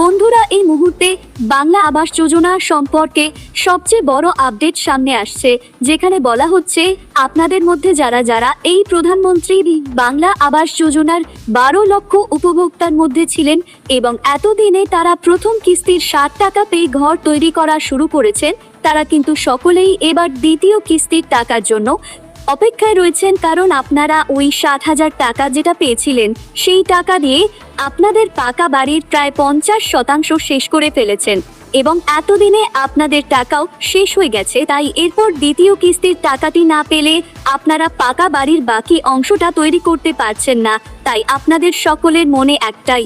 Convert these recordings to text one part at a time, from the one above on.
বন্ধুরা, এই মুহূর্তে বাংলা আবাস যোজনা সম্পর্কে সবচেয়ে বড় আপডেট সামনে আসছে, যেখানে বলা হচ্ছে, আপনাদের মধ্যে যারা যারা এই প্রধানমন্ত্রী বাংলা আবাস যোজনার বারো লক্ষ উপভোক্তার মধ্যে ছিলেন এবং এতদিনে তারা প্রথম কিস্তির ষাট টাকা পেয়ে ঘর তৈরি করা শুরু করেছেন, তারা কিন্তু সকলেই এবার দ্বিতীয় কিস্তির টাকার জন্য অপেক্ষায় রয়েছেন কারণ আপনারা ওই ষাট হাজার টাকা যেটা পেয়েছিলেন, সেই টাকা দিয়ে আপনাদের পাকা বাড়ির প্রায় পঞ্চাশ শতাংশ শেষ করে ফেলেছেন এবং এতদিনে আপনাদের টাকাও শেষ হয়ে গেছে। তাই এরপর দ্বিতীয় কিস্তির টাকাটি না পেলে আপনারা পাকা বাড়ির বাকি অংশটা তৈরি করতে পারছেন না। তাই আপনাদের সকলের মনে একটাই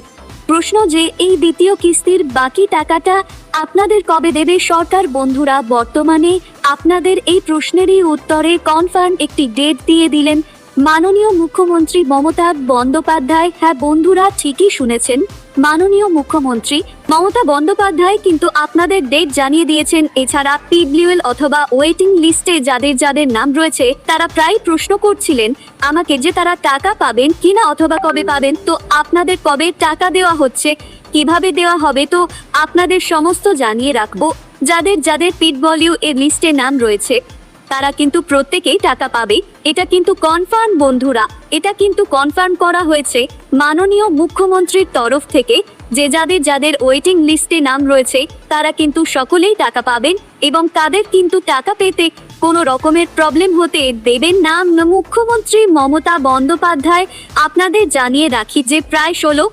প্রশ্ন যে এই দ্বিতীয় কিস্তির বাকি টাকাটা আপনাদের কবে দেবে সরকার? বন্ধুরা, বর্তমানে আপনাদের এই প্রশ্নেরই উত্তরে কনফার্ম একটি ডেট দিয়ে দিলেন মাননীয় মুখ্যমন্ত্রী মমতা বন্দ্যোপাধ্যায় হ্যাঁ বন্ধুরা ঠিকই শুনেছেন। মাননীয় মুখ্যমন্ত্রী মমতা বন্দ্যোপাধ্যায় কিন্তু আপনাদের ডেট জানিয়ে দিয়েছেন, এছাড়া পিডব্লিউএল অথবা ওয়েটিং লিস্টে যাদের যাদের নাম রয়েছে, তারা প্রায় প্রশ্ন করছিলেন, আমাকে যে তারা টাকা পাবেন কিনা অথবা কবে পাবেন, তো আপনাদের কবে টাকা দেওয়া হচ্ছে, কীভাবে দেওয়া হবে, তো আপনাদের সমস্ত জানিয়ে রাখব। যাদের যাদের পিটবলিউ এর লিস্টে নাম রয়েছে, তারা কিন্তু প্রত্যেকেই টাকা পাবে। এটা কিন্তু কনফার্ম বন্ধুরা। এটা কিন্তু কনফার্ম করা হয়েছে মাননীয় মুখ্যমন্ত্রীর তরফ থেকে যে যাদের যাদের ওয়েটিং লিস্টে নাম রয়েছে, তারা কিন্তু সকলেই টাকা পাবেন এবং তাদের কিন্তু টাকা পেতে কোনো রকমের প্রবলেম হতে দেবেন না। মুখ্যমন্ত্রী মমতা বন্দ্যোপাধ্যায়, আপনাদের জানিয়ে রাখি যে প্রায় ষোলো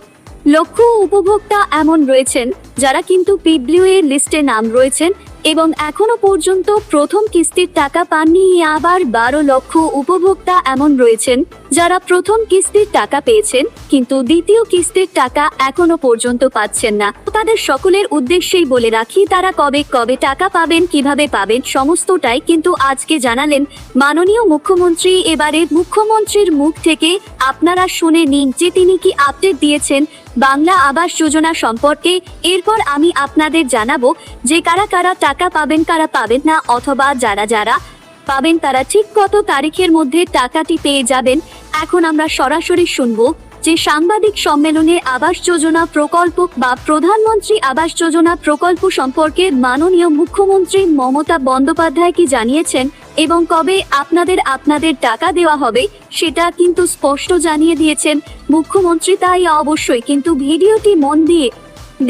লক্ষ উপভোক্তা এমন রয়েছেন যারা কিন্তু পিডব্লিউ এর লিস্টে নাম রয়েছেন। এবং এখনও পর্যন্ত প্রথম কিস্তির টাকা পাননি আবার বারো লক্ষ উপভোক্তা এমন রয়েছেন যারা প্রথম কিস্তির টাকা পেয়েছেন, কিন্তু দ্বিতীয় কিস্তির টাকা এখনও পর্যন্ত পাচ্ছেন না। তাদের সকলের উদ্দেশ্যেই বলে রাখি, তারা কবে কবে টাকা পাবেন, কীভাবে পাবেন, সমস্তটাই কিন্তু আজকে জানালেন মাননীয় মুখ্যমন্ত্রী। এবারে মুখ্যমন্ত্রীর মুখ থেকে আপনারা শুনে নিন যে তিনি কি আপডেট দিয়েছেন বাংলা আবাস যোজনা সম্পর্কে এরপর আমি আপনাদের জানাব যে কারা কারা টাকা পাবেন, কারা পাবেন না, অথবা যারা যারা পাবেন তারা ঠিক কত তারিখের মধ্যে টাকাটি পেয়ে যাবেন। এখন আমরা সরাসরি শুনব যে সাংবাদিক সম্মেলনে আবাস যোজনা প্রকল্প বা প্রধানমন্ত্রী আবাস যোজনা প্রকল্প সম্পর্কে মাননীয় মুখ্যমন্ত্রী মমতা বন্দ্যোপাধ্যায় কি জানিয়েছেন? এবং কবে আপনাদের আপনাদের টাকা দেওয়া হবে, সেটা কিন্তু স্পষ্ট জানিয়ে দিয়েছেন মুখ্যমন্ত্রী, তাই অবশ্যই কিন্তু ভিডিওটি মন দিয়ে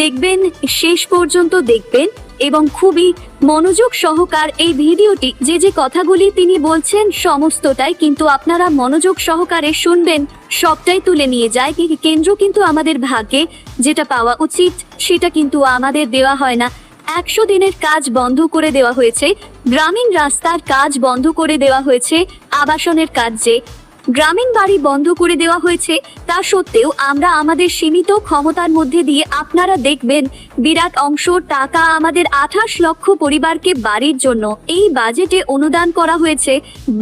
দেখবেন, শেষ পর্যন্ত দেখবেন এবং খুবই মনোযোগ সহকার এই ভিডিওটি, যে যে কথাগুলি তিনি বলছেন সমস্তটাই কিন্তু আপনারা মনোযোগ সহকারে শুনবেন, সবটাই তুলে নিয়ে যায়। কেন্দ্র কিন্তু আমাদের ভাগ্যে যেটা পাওয়া উচিত, সেটা কিন্তু আমাদের দেওয়া হয় না। একশো দিনের কাজ বন্ধ করে দেওয়া হয়েছে। গ্রামীণ রাস্তার কাজ বন্ধ করে দেওয়া হয়েছে আবাসনের কাজ। যে গ্রামীণ বাড়ি বন্ধ করে দেওয়া হয়েছে, তা সত্ত্বেও আমরা আমাদের সীমিত ক্ষমতার মধ্যে দিয়ে আপনারা দেখবেন, বিরাট অংশ টাকা আমাদের আঠাশ লক্ষ পরিবারকে বাড়ির জন্য। এই বাজেটে অনুদান করা হয়েছে।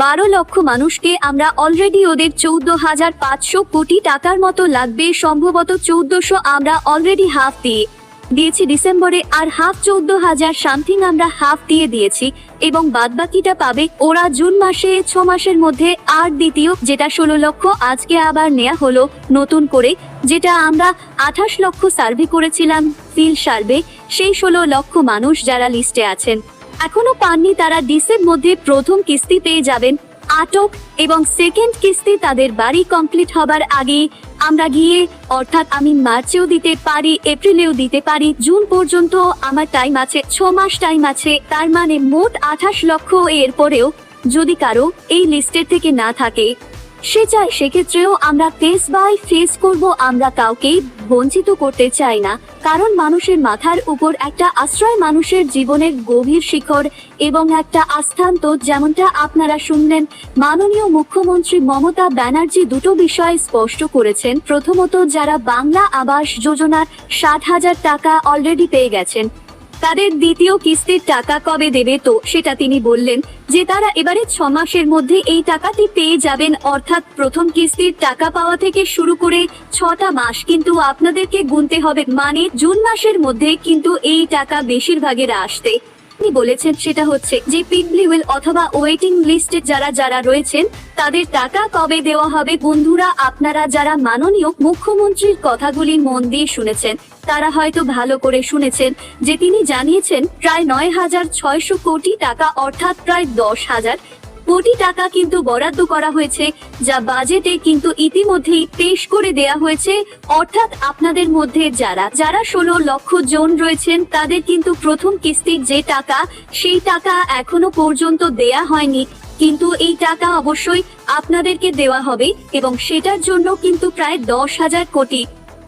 বারো লক্ষ মানুষকে আমরা অলরেডি ওদের চৌদ্দ হাজার পাঁচশো কোটি টাকার মতো লাগবে। সম্ভবত চৌদ্দশো আমরা অলরেডি হাফ দিয়ে। দিয়েছি ডিসেম্বরে আর হাফ চৌদ্দ হাজার সামথিং আমরা হাফ দিয়ে দিয়েছি, এবং বাদবাকিটা পাবে ওরা জুন মাসে, ছ মাসের মধ্যে, আর দ্বিতীয়, যেটা ষোলো লক্ষ, আজকে আবার নেওয়া হলো নতুন করে, যেটা আমরা আঠাশ লক্ষ সার্ভে করেছিলাম, ফিল সার্ভে, সেই ষোলো লক্ষ মানুষ যারা লিস্টে আছেন। এখনও পাননি তারা ডিসের মধ্যে প্রথম কিস্তি পেয়ে যাবেন, আটক এবং সেকেন্ড কিস্তি তাদের বাড়ি কমপ্লিট হবার আগে আমরা গিয়ে, অর্থাৎ আমি মার্চেও দিতে পারি, এপ্রিলেও দিতে পারি, জুন পর্যন্ত আমার টাইম আছে, ছ মাস টাইম আছে, তার মানে মোট আঠাশ লক্ষ এর পরেও যদি কারও এই লিস্টের থেকে না থাকে সে চাই সেক্ষেত্রেও আমরা ফেস বাই ফেস করব, আমরা কাউকেই বঞ্চিত করতে চাই না। কারণ মানুষের মাথার উপর একটা আশ্রয় মানুষের জীবনের গভীর শিখর এবং একটা আস্থান্ত যেমনটা আপনারা শুনলেন, মাননীয় মুখ্যমন্ত্রী মমতা ব্যানার্জি দুটো বিষয় স্পষ্ট করেছেন। প্রথমত, যারা বাংলা আবাস যোজনার ষাট হাজার টাকা অলরেডি পেয়ে গেছেন তাদের দ্বিতীয় কিস্তির টাকা কবে দেবে তো সেটা তিনি বললেন যে তারা এবারে ছ মাসের মধ্যে এই টাকাটি পেয়ে যাবেন। অর্থাৎ প্রথম কিস্তির টাকা পাওয়া থেকে শুরু করে ছটা মাস কিন্তু আপনাদেরকে গুনতে হবে মানে জুন মাসের মধ্যে কিন্তু এই টাকা বেশিরভাগের আসতে। তিনি বলেছেন সেটা হচ্ছে যে পিডব্লিউএল অথবা ওয়েটিং লিস্টে যারা যারা রয়েছেন, তাদের টাকা কবে দেওয়া হবে? বন্ধুরা, আপনারা যারা মাননীয় মুখ্যমন্ত্রীর কথাগুলি মন দিয়ে শুনেছেন তারা হয়তো ভালো করে শুনেছেন যে তিনি জানিয়েছেন প্রায় নয় হাজার ছয়শো কোটি টাকা, অর্থাৎ প্রায় দশ হাজার কোটি টাকা কিন্তু বরাদ্দ করা হয়েছে, যা বাজেটে কিন্তু ইতিমধ্যেই পেশ করে দেয়া হয়েছে। অর্থাৎ আপনাদের মধ্যে যারা যারা ষোলো লক্ষ জন রয়েছেন, তাদের কিন্তু প্রথম কিস্তির যে টাকা, সেই টাকা এখনও পর্যন্ত দেয়া হয়নি। কিন্তু এই টাকা অবশ্যই আপনাদেরকে দেওয়া হবে এবং সেটার জন্য কিন্তু প্রায় দশ হাজার কোটি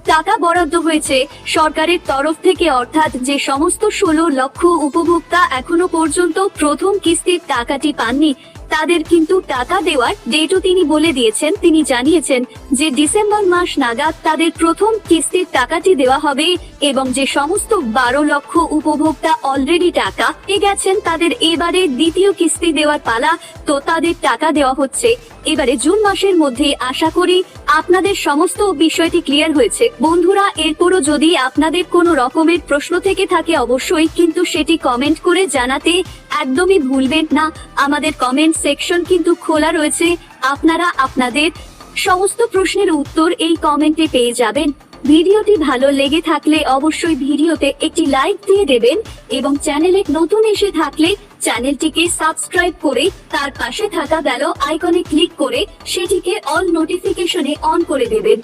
টাকা বরাদ্দ হয়েছে। সরকারের তরফ থেকে অর্থাৎ যে সমস্ত ষোলো লক্ষ উপভোক্তা এখনও পর্যন্ত প্রথম কিস্তির টাকাটি পাননি তাদের কিন্তু টাকা দেওয়ার ডেটও তিনি বলে দিয়েছেন। তিনি জানিয়েছেন যে ডিসেম্বর মাস নাগাদ তাদের প্রথম কিস্তির টাকাটি দেওয়া হবে এবং যে সমস্ত বারো লক্ষ উপভোক্তা অলরেডি টাকা পেয়ে গেছেন, তাদের এবারে দ্বিতীয় কিস্তি দেওয়ার পালা তো তাদের টাকা দেওয়া হচ্ছে। এবারে জুন মাসের মধ্যে আশা করি আপনাদের সমস্ত বিষয়টি ক্লিয়ার হয়েছে। বন্ধুরা, এরপরও যদি আপনাদের কোনো রকমের প্রশ্ন থেকে থাকে অবশ্যই কিন্তু সেটি কমেন্ট করে জানাতে একদমই ভুলবেন না। আমাদের কমেন্ট সেকশন কিন্তু খোলা রয়েছে। আপনারা আপনাদের সমস্ত প্রশ্নের উত্তর এই কমেন্টে পেয়ে যাবেন। ভিডিওটি ভালো লেগে থাকলে অবশ্যই ভিডিওতে একটি লাইক দিয়ে দেবেন এবং চ্যানেলে নতুন এসে থাকলে চ্যানেলটিকে সাবস্ক্রাইব করে তার পাশে থাকা বেল আইকনে ক্লিক করে সেটিকে অল নোটিফিকেশনে অন করে দেবেন।